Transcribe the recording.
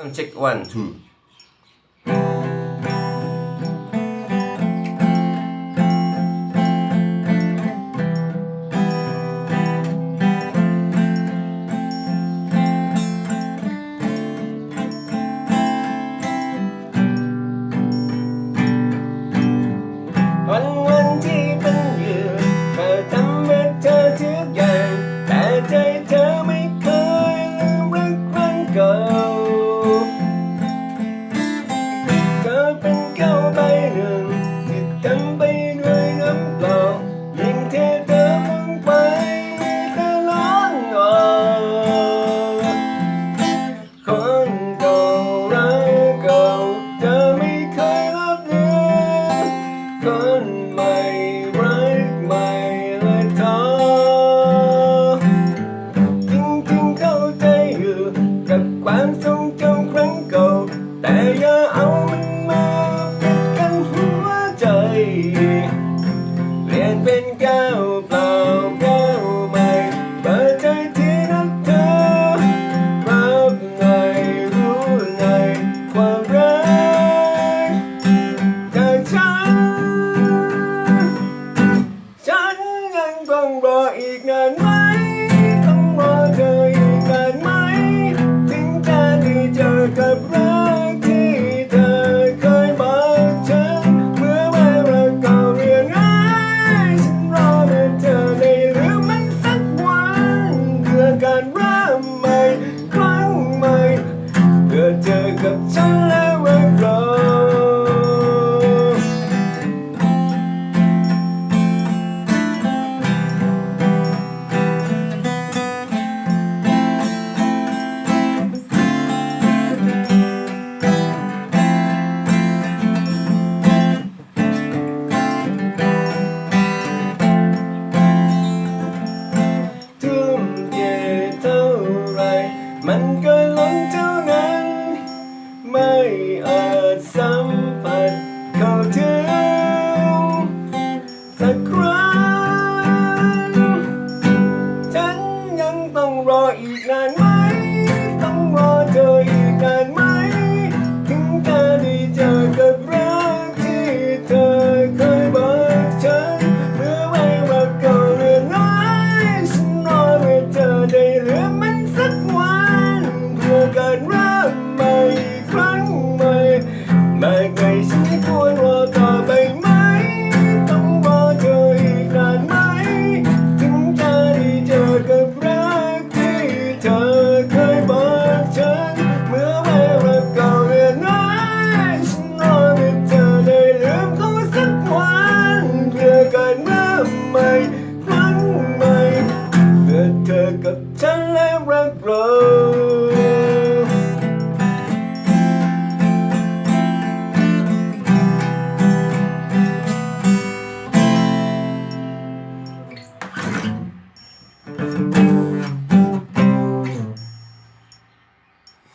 So check one, two. i Bailey. เปลี่ยนเป็น กับฉันและว่าเรามันก็ล้น